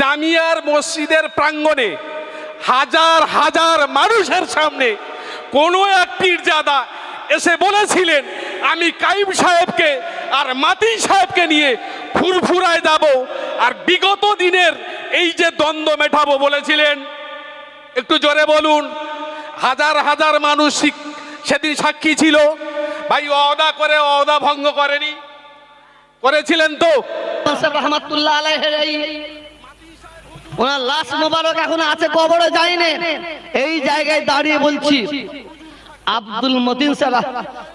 জামিয়ার মসজিদের প্রাঙ্গণে হাজার হাজার মানুষের সামনে কোনো এক পীরজাদা এসে বলেছিলেন, আমি কাইম সাহেবকে আর মাতি সাহেবকে নিয়ে ফুরফুরায় যাব আর বিগত দিনের এই যে দ্বন্দ্ব মেটাবো, বলেছিলেন। একটু জোরে বলুন, হাজার হাজার মানুষ সেদিন সাক্ষী ছিল। ভাই অদা করে অদা ভঙ্গ করেনি। করেছিলেন তো? রহমাতুল্লাহ ওনার লাশ মোবারক এখন আছে কবরে যায়নি। এই জায়গায় দাঁড়িয়ে বলছি আব্দুল মতিন সাহেব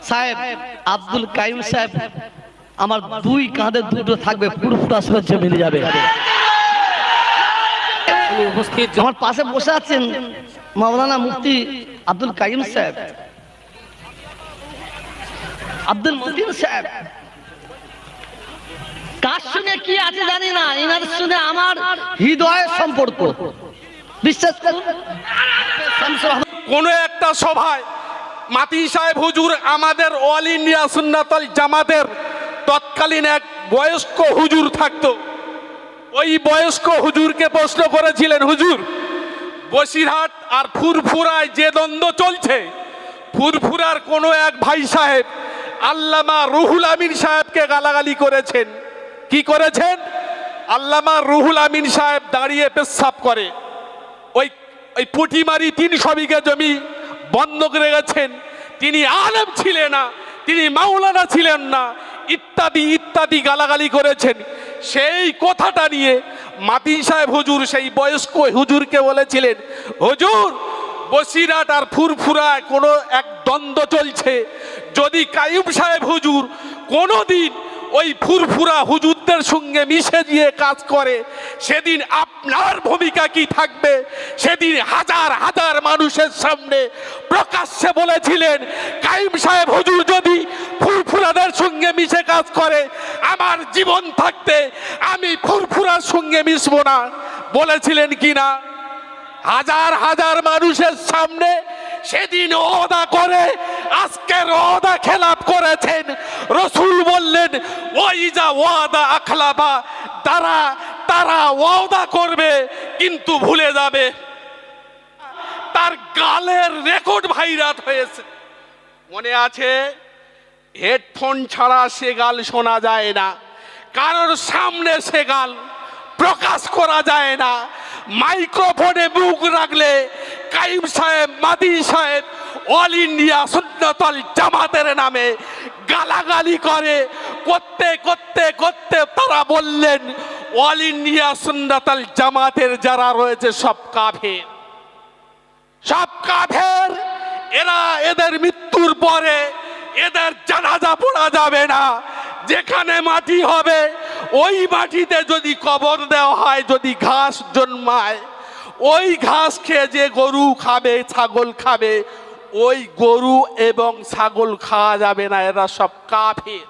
সাহেব আব্দুল কাইম সাহেব আমার দুই কাঁধে দুটো থাকবে পুরোপুরা সহ্য মিলে যাবে। উপস্থিত। আমার পাশে বসে আছেন মাওলানা মুফতি আব্দুল কাইম সাহেব। আব্দুল মতিন সাহেব কার সঙ্গে কি আছে জানি আমার হৃদয়ের সম্পর্ক। বিশ্বাস কোনো একটা সভায় মাতি সাহেব হুজুর আমাদের অল ইন্ডিয়া সুন্নাতল জামাতের তৎকালীন এক বয়স্ক হুজুর থাকতো। ওই বয়স্ক হুজুরকে প্রশ্ন করেছিলেন, হুজুর, বসিরহাট আর ফুরফুরায় যে দ্বন্দ্ব চলছে, ফুরফুরার কোনো এক ভাই সাহেব আল্লামা রুহুল আমিন সাহেবকে গালাগালি করেছেন। কি করেছেন? আল্লামা রুহুল আমিন সাহেব দাঁড়িয়ে পেশাব করে। ওই ওই পুঁটিমারি তিনশো বিঘা জমি বন্ধক রেখেছেন। তিনি আলেম ছিলেন না, তিনি মাওলানা ছিলেন না, ইত্যাদি ইত্যাদি গালাগালি করেছেন। সেই কথাটা নিয়ে মাতিন সাহেব হুজুর, সেই বয়স্ক হুজুরকে বলেছিলেন, হুজুর বসিরাট আর ফুরফুরায় কোনো এক দ্বন্দ্ব চলছে। যদি কাইম সাহেব হুজুর কোনো দিন ওই ফুরফুরা হুজুরদের সঙ্গে মিশে দিয়ে কাজ করে। সেদিন আপনার ভূমিকা কি থাকবে? সেদিন হাজার হাজার মানুষের সামনে প্রকাশ্যে বলেছিলেন, কাইম সাহেব, হুজুর যদি ফুরফুরাদের সঙ্গে মিশে কাজ করে, আমার জীবন থাকতে আমি ফুরফুরার সঙ্গে মিশবো না। বলেছিলেন কি না হাজার হাজার মানুষের সামনে সেদিন ওদা করে আজকের ওদা খেলাপ করেছেন। রসুল বললেন, ওই যা ওয়াদা আখলাবা তারা তারা ওয়াদা করবে, কিন্তু ভুলে যাবে। তার গালের রেকর্ড ভাইরাত হয়েছে। মনে আছে, হেডফোন ছাড়া সে গাল শোনা যায় না, কারোর সামনে সে গাল প্রকাশ করা যায় না। মাইক্রোফোনে মুখ রাখলে কাইম সাহেব, মাদি সাহেব, অল ইন্ডিয়া সুন্নতল জামাতের নামে গালাগালি করে। করতে করতে করতে তারা বললেন, অল ইন্ডিয়া সুন্নতল জামাতের যারা রয়েছে সব কাফের। সব কাফের, এরা এদের মৃত্যুর পরে এদের জানাজা পড়া যাবে না। যেখানে মাটি হবে ওই মাটিতে যদি কবর দেওয়া হয়, যদি ঘাস জন্মায়, ওই ঘাস খেয়ে যে গরু খাবে, ছাগল খাবে, ওই গরু এবং ছাগল খাওয়া যাবে না, এরা সব কাফের।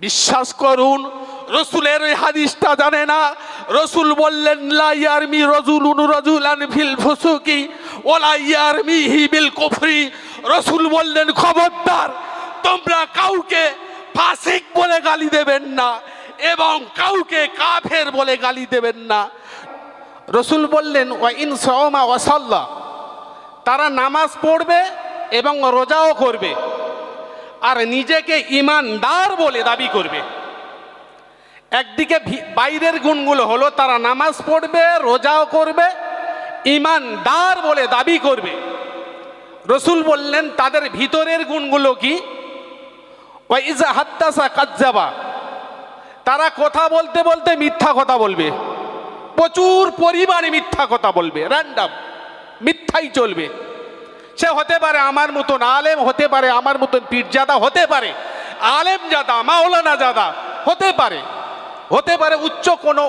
বিশ্বাস করুন, রসুলের ওই হাদিসটা জানে না? রসুল বললেন, লা ইয়ারমি রজুলুন ফিল ফুসুকি ওলা ইয়ারমি হি বিল কুফরি। রসুল বললেন, খবরদার, তোমরা কাউকে ফাসিক বলে গালি দেবেন না এবং কাউকে কাফের বলে গালি দেবেন না। রসুল বললেন ইন সওমা ওয়াসাল্লা। তারা নামাজ পড়বে এবং রোজাও করবে আর নিজেকে ইমানদার বলে দাবি করবে। একদিকে বাইরের গুণগুলো হলো তারা নামাজ পড়বে, রোজাও করবে, ইমানদার বলে দাবি করবে। রসুল বললেন, তাদের ভিতরের গুণগুলো কি? তারা কথা বলতে বলতে মিথ্যা কথা বলবে। প্রচুর পরিমাণে মিথ্যা কথা বলবে র্যান্ডাম মিথ্যাই চলবে। সে হতে পারে আমার মতন আলেম, হতে পারে আমার মতন পীরজাদা, হতে পারে আলেম জাদা, মাওলানা জাদা, হতে পারে। হতে পারে উচ্চ কোনো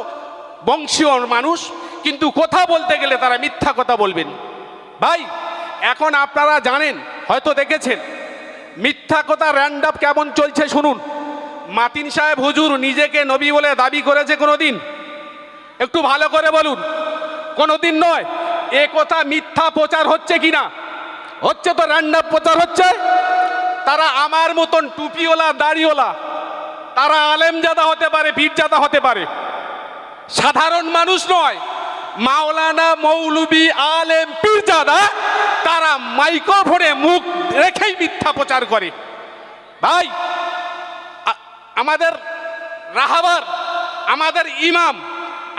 বংশীয় মানুষ, কিন্তু কথা বলতে গেলে তারা মিথ্যা কথা বলবেন। ভাই, এখন আপনারা জানেন, হয়তো দেখেছেন মিথ্যা কথা র্যান্ডাপ কেমন চলছে শুনুন। মাতিন সাহেব হুজুর নিজেকে নবী বলে দাবি করেছে কোনো দিন একটু ভালো করে বলুন, কোনোদিন নয়, এ কথা মিথ্যা প্রচার হচ্ছে কি না হচ্ছে তো র্যান্ডাম প্রচার হচ্ছে? তারা আমার মতন টুপিওলা দাড়িওলা তারা আলেমজাদা হতে পারে, পীরজাদা হতে পারে। সাধারণ মানুষ নয়, মাওলানা মৌলবি আলেম পীরজাদা তারা মাইক্রোফোনে মুখ রেখেই মিথ্যা প্রচার করে। ভাই আমাদের রাহাবার, আমাদের ইমাম,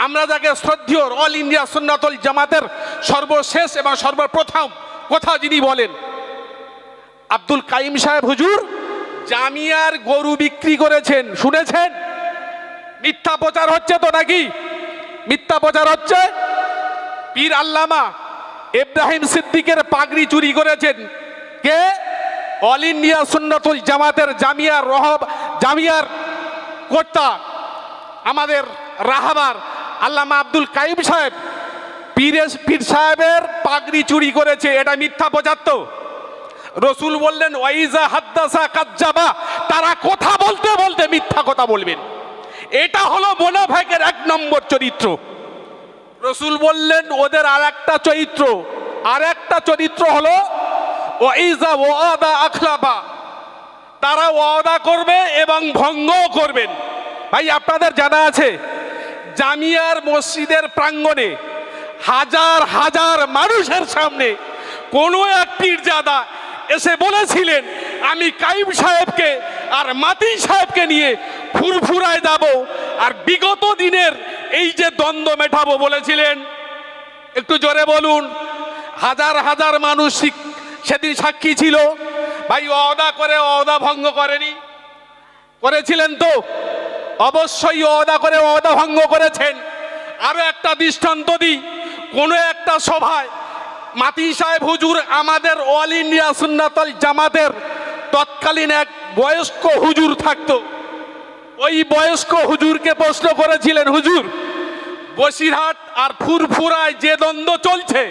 আমরা যাকে শ্রদ্ধেয় অল ইন্ডিয়া সুন্নাতল জামাতের সর্বশেষ এবং সর্বপ্রথম কথা যিনি বলেন, আব্দুল কাইম সাহেব, হুজুর, জামিয়ার গরু বিক্রি করেছেন, শুনেছেন? মিথ্যা প্রচার হচ্ছে তো নাকি? মিথ্যা প্রচার হচ্ছে? পীর আল্লামা ইব্রাহিম সিদ্দিকের পাগড়ি চুরি করেছেন। কে? অল ইন্ডিয়া সুন্নাতুল জামাতের জামিয়ার রহব, জামিয়ার কর্তা, আমাদের রাহাবার আল্লামা আব্দুল কাইম সাহেব। পীরের পীর সাহেবের পাগড়ি চুরি করেছে, এটা মিথ্যা প্রচার তো রসুল বললেন, ওয়াইজা হাদ্দাসা কাজ্জাবা। তারা কথা বলতে বলতে মিথ্যা কথা বলবেন। এটা হলো মোনাফেকের এক নম্বর চরিত্র। রসুল বললেন, ওদের আর একটা চরিত্র। আর একটা চরিত্র হলো, ওয়াইজা ওয়াদা আখলাবা তারা ওয়াদা করবে এবং ভঙ্গও করবেন। ভাই, আপনাদের জানা আছে, জামিয়ার মসজিদের প্রাঙ্গণে হাজার হাজার মানুষের সামনে কোনো এক পীরজাদা এসে বলেছিলেন, আমি কাইম সাহেবকে আর মাতি সাহেবকে নিয়ে ফুরফুরায় যাব। আর বিগত দিনের এই যে দ্বন্দ্ব মেটাবো বলেছিলেন, একটু জোরে বলুন। হাজার হাজার মানুষ সেদিন সাক্ষী ছিল। ভাই অদা করে অদা ভঙ্গ করেনি। করেছিলেন তো? অবশ্যই অদা করে অদা ভঙ্গ করেছেন। আরও একটা দৃষ্টান্ত দিই। কোনো একটা সভায় মাতি সাহেব হুজুর আমাদের অল ইন্ডিয়া সুন্নাতল জামাতের তৎকালীন এক বয়স্ক হুজুর থাকতো। ওই বয়স্ক হুজুরকে প্রশ্ন করেছিলেন, হুজুর, বসিরহাট আর ফুরফুরায় যে দ্বন্দ্ব চলছে,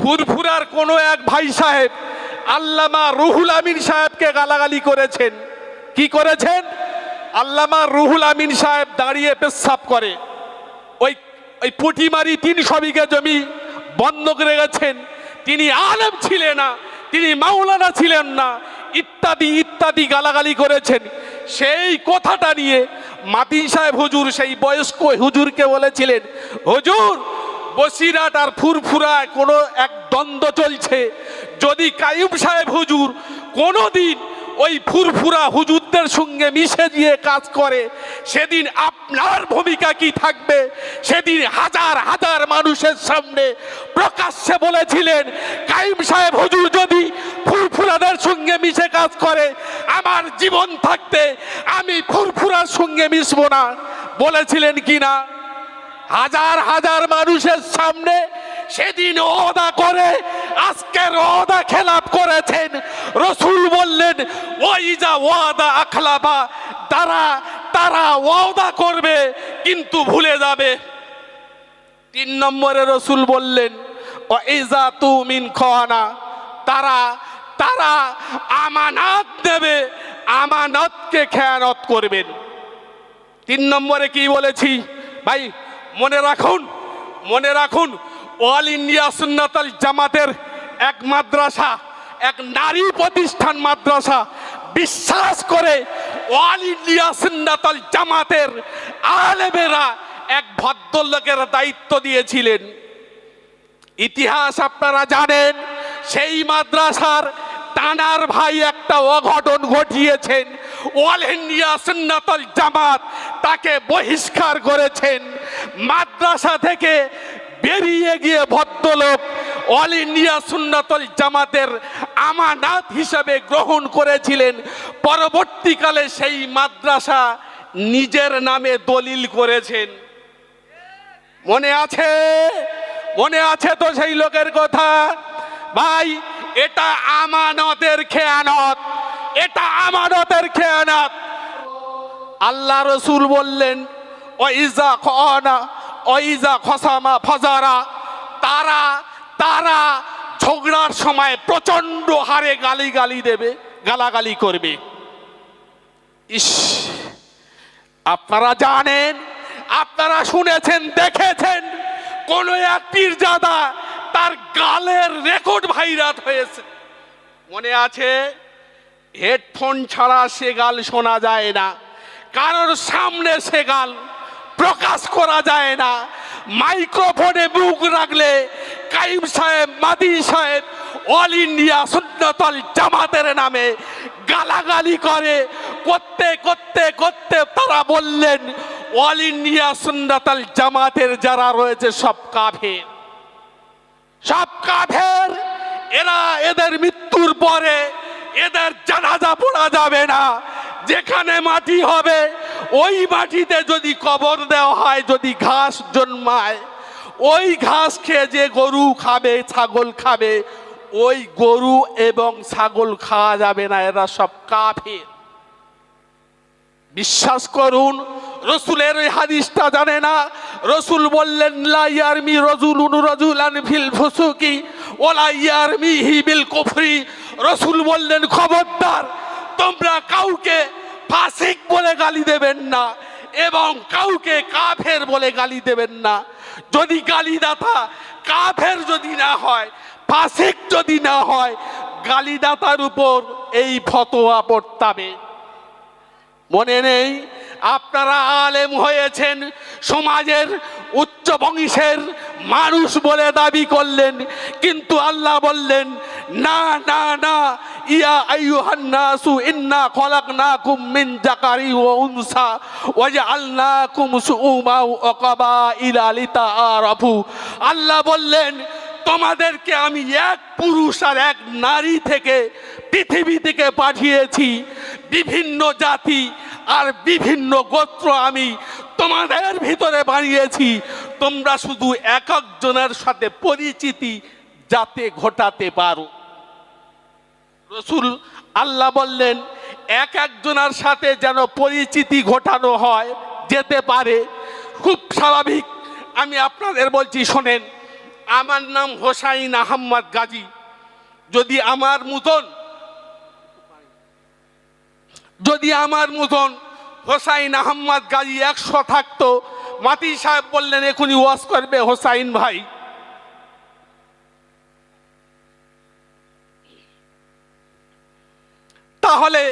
ফুরফুরার কোনো এক ভাই সাহেব আল্লামা রুহুল আমিন সাহেবকে গালাগালি করেছেন। কি করেছেন? আল্লামা রুহুল আমিন সাহেব দাঁড়িয়ে পেশাব করে। ওই ওই পুঁটিমারি তিন বিঘা জমি বন্ধক রেখেছেন। তিনি আলেম ছিলেন না, তিনি মাওলানা ছিলেন না, ইত্যাদি ইত্যাদি গালাগালি করেছেন। সেই কথাটা নিয়ে মাতিন সাহেব হুজুর, সেই বয়স্ক হুজুরকে বলেছিলেন, হুজুর বসিরাট আর ফুরফুরায় কোনো এক দ্বন্দ্ব চলছে। যদি কাইম সাহেব হুজুর কোনো দিন ওই ফুরফুরা হুজুরদের সঙ্গে মিশে গিয়ে কাজ করে, সেদিন আপনার ভূমিকা কি থাকবে? সেদিন হাজার হাজার মানুষের সামনে প্রকাশ্যে বলেছিলেন কাইম সাহেব হুজুর যদি ফুরফুরাদের সঙ্গে মিশে কাজ করে, আমার জীবন থাকতে আমি ফুরফুরার সঙ্গে মিশবো না। বলেছিলেন কি না? হাজার হাজার মানুষের সামনে সেদিন ওদা করে, আজকের ওদা খেলাপ করেছেন। রসুল বললেন, ওই যা ওয়াদা আখলাবা তারা তারা ওয়াদা করবে, কিন্তু ভুলে যাবে। তিন নম্বরে রসুল বললেন ও ইজা তু মিন খানা তারা তারা আমানত দেবে, আমানতকে খেয়ানত করবেন তিন নম্বরে কি বলেছি? ভাই, মনে রাখুন মনে রাখুন, অল ইন্ডিয়া সুন্নাতাল জামাতের এক মাদ্রাসা, এক নারী প্রতিষ্ঠান মাদ্রাসা বিশ্বাস করে অল ইন্ডিয়া সুন্নাতাল জামাতের আলেমেরা এক ভদ্রলোকের দায়িত্ব দিয়েছিলেন। ইতিহাস আপনারা জানেন, সেই মাদ্রাসার টানার ভাই একটা অঘটন ঘটিয়েছেন। অল ইন্ডিয়া সুন্নাতল জামাত তাকে বহিষ্কার করেছেন। মাদ্রাসা থেকে বেরিয়ে গিয়ে ভদ্রলোক অল ইন্ডিয়া সুন্নাতল জামাতের আমানাত হিসাবে গ্রহণ করেছিলেন। পরবর্তীকালে সেই মাদ্রাসা নিজের নামে দলিল করেছেন। মনে আছে? মনে আছে তো সেই লোকের কথা? ভাই এটা আমানতের খেয়ানত। এটা আমানতের খেয়ানত। আল্লাহ রসুল বললেন, ওইজা খনা ওইজা খসামা ফজারা। তারা তারা ঝগড়ার সময় প্রচণ্ড হারে গালি গালি দেবে, গালাগালি করবে। ইস, আপনারা জানেন, আপনারা শুনেছেন, দেখেছেন, কোন এক পীরজাদা তার গালের রেকর্ড ভাইরাল হয়েছে। মনে আছে? হেডফোন ছাড়া সে গাল শোনা যায় না। কারোর সামনে সে গাল প্রকাশ করা যায় না। মাইক্রোফোনে মুখ রাখলে কাইম সাহেব, মাদি সাহেব, অল ইন্ডিয়া সুন্নতল জামাতের নামে গালাগালি করে। করতে করতে করতে তারা বললেন, অল ইন্ডিয়া সুন্নতল জামাতের যারা রয়েছে সব কাফের। সব কাফের, এরা এদের মৃত্যুর পরে এদের জানাজা পড়া যাবে না। যেখানে মাটি হবে, ওই মাটিতে যদি কবর দেওয়া হয়, যদি ঘাস জন্মায়, ওই ঘাস খেয়ে যে গরু খাবে, ছাগল খাবে, ওই গরু এবং ছাগল খাওয়া যাবে না, এরা সব কাফের। বিশ্বাস করুন, রসুলের ওই হাদিসটা জানে না। রসুল বললেন, লা ইয়ারমি রজুলুন ফিল ফুসুকি ওলা ইয়ারমি হি বিল কুফরি। রসুল বললেন, খবরদার, তোমরা কাউকে ফাসিক বলে গালি দেবেন না এবং কাউকে কাফের বলে গালি দেবেন না। যদি গালিদাতা কাফের যদি না হয়, ফাসিক যদি না হয়, গালিদাতার উপর এই ফতোয়া পড়তাবে মনে নেই, আপনারা আলেম হয়েছেন, সমাজের উচ্চ বংশের মানুষ বলে দাবি করলেন, কিন্তু আল্লাহ বললেন, না না না, ইয়া আইয়ুহান্নাসু ইন্না খলাকনাকুম মিন জাকারি ওয়া উনসা ওয়া জাআলনাকুম শুউমা ওয়া কাবাইলা লিতাআরাফু। আল্লাহ বললেন তোমাদেরকে আমি এক পুরুষ আর এক নারী থেকে পৃথিবী থেকে পাঠিয়েছি। বিভিন্ন জাতি আর বিভিন্ন গোত্র আমি তোমাদের ভিতরে বানিয়েছি। তোমরা শুধু এক একজনের সাথে পরিচিতি যাতে ঘটাতে পারো। রসুল আল্লাহ বললেন, এক একজনের সাথে যেন পরিচিতি ঘটানো হয়, যেতে পারে। খুব স্বাভাবিক। আমি আপনাদের বলছি, শোনেন আমার নাম হোসাইন আহম্মদ গাজী। যদি আমার মতন, যদি আমার মতন হোসাইন আহম্মদ গাজী একশো থাকতো, মাতি সাহেব বললেন এখনই ওয়াজ করবে হোসাইন ভাই। তাহলে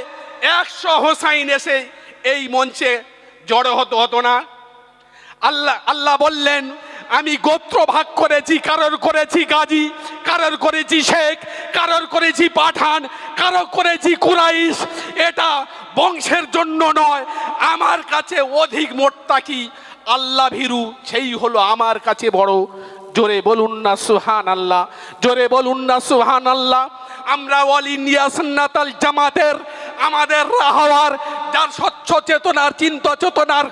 একশো হোসাইন এসে এই মঞ্চে জড়ো হতো হতো না। আল্লাহ আল্লাহ বললেন আমি গোত্র ভাগ করেছি, কারোর করেছি গাজী, কারোর করেছি শেখ, কারোর করেছি পাঠান, কারোর করেছি কুরাইশ। এটা বংশের জন্য নয়, আমার কাছে অধিক মোট্টাকি আল্লাহ ভীরু, সেই হলো আমার কাছে বড়। জোরে বলুন না সুহান আল্লাহ জোরে বলুন না সুহান আল্লাহ আমরা অল ইন্ডিয়া সন্ন্যাতাল জামাতের, আমাদের রাহাওয়ার, যার স্বচ্ছ চেতনার, চিন্তা চেতনার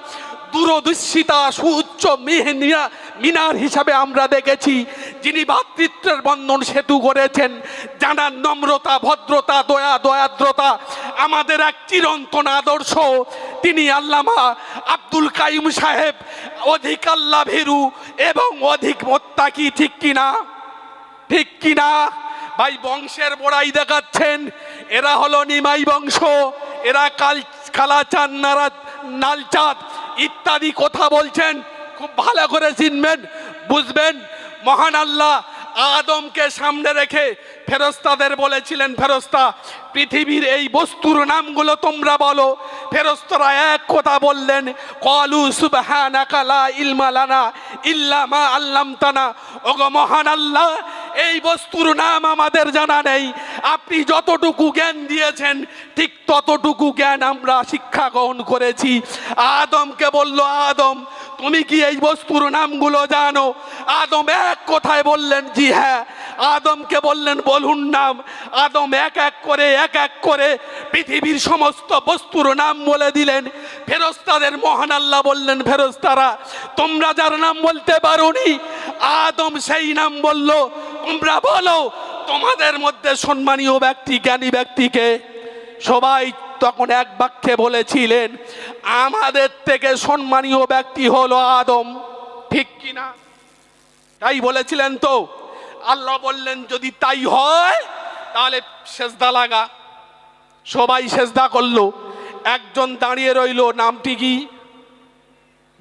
দূরদৃশ্যিতা সুউচ্চ মিহিনিয়া, মিনার হিসাবে আমরা দেখেছি, যিনি ভাতৃত্বের বন্ধন সেতু করেছেন। জানার নম্রতা, ভদ্রতা, দয়া, দয়াদ্রতা, আমাদের এক চিরন্তন আদর্শ, তিনি আল্লামা আব্দুল কাইম সাহেব, অধিক আল্লাহ এবং অধিক মোত্তাকি, ঠিক কিনা? ঠিক কিনা? ভাই, বংশের বড়াই দেখাচ্ছেন। এরা হলো নিমাই বংশ, এরা কাল, কালাচাঁদ নারা নালচাঁদ ইত্যাদি কথা বলছেন, খুব ভালো করে চিনবেন, বুঝবেন। মহান আল্লাহ আদমকে সামনে রেখে ফেরস্তাদের বলেছিলেন, ফেরস্তা, পৃথিবীর এই বস্তুর নামগুলো তোমরা বলো। ফেরস্তরা এক কথা বললেন, কলু সুবহানাকা লা ইলমা লানা ইল্লা মা আল্লামতানা। ওগো মহান আল্লাহ এই বস্তুর নাম আমাদের জানা নেই। আপনি যতটুকু জ্ঞান দিয়েছেন, ঠিক ততটুকু জ্ঞান আমরা শিক্ষা গ্রহণ করেছি। আদমকে বলল, আদম, তুমি কি এই বস্তুর নামগুলো জানো? আদম এক কথায় বললেন, জি হ্যাঁ। আদমকে বললেন, বলুন নাম। আদম এক এক করে, এক এক করে পৃথিবীর সমস্ত বস্তুর নাম বলে দিলেন। ফেরস্তাদের মহান আল্লাহ বললেন, ফেরস্তারা, তোমরা যার নাম বলতে পারোনি? আদম সেই নাম বলল তোমরা বলো, তোমাদের মধ্যে সম্মানীয় ব্যক্তি, জ্ঞানী ব্যক্তিকে সবাই তখন এক বাক্যে বলেছিলেন, আমাদের থেকে সম্মানীয় ব্যক্তি হলো আদম। ঠিক কিনা? তাই বলেছিলেন তো। আল্লাহ বললেন, যদি তাই হয়, তাহলে সেজদা লাগা। সবাই সেজদা করল। একজন দাঁড়িয়ে রইল, নামটি কি?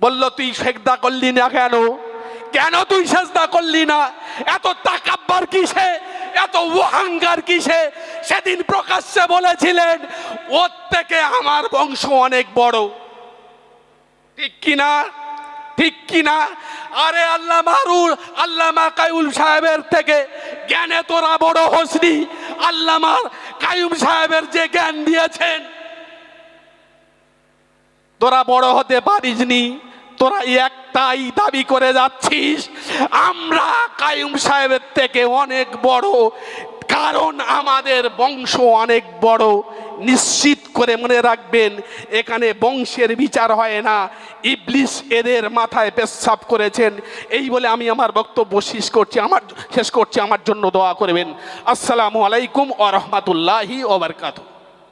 বলল, তুই সেজদা করলি না কেন? কেন তুই সেজদা করলি না? এত তাকাব্বার কিসে? এত ওহাঙ্গার কিসে? সেদিন প্রকাশ্যে বলেছিলেন, ওর থেকে আমার বংশ অনেক বড়। ঠিক কিনা? ঠিক কি না আরে আল্লাহ মারুল আল্লামা কায়ুল সাহেবের থেকে জ্ঞানে তোরা বড় হসনি। আল্লামা কায়ুম সাহেবের যে জ্ঞান দিয়েছেন, তোরা বড় হতে পারিসনি। তোরা একটাই দাবি করে যাচ্ছিস। আমরা কায়ুম সাহেবের থেকে অনেক বড়, কারণ আমাদের বংশ অনেক বড়। নিশ্চিত করে মনে রাখবেন, এখানে বংশের বিচার হয় না। ইবলিস এদের মাথায় পেশাব করেছেন। এই বলে আমি আমার বক্তব্য শেষ করছি, আমার, শেষ করছি। আমার জন্য দোয়া করবেন। আসসালামু আলাইকুম ওয়া রাহমাতুল্লাহি ওয়া বারাকাতুহু।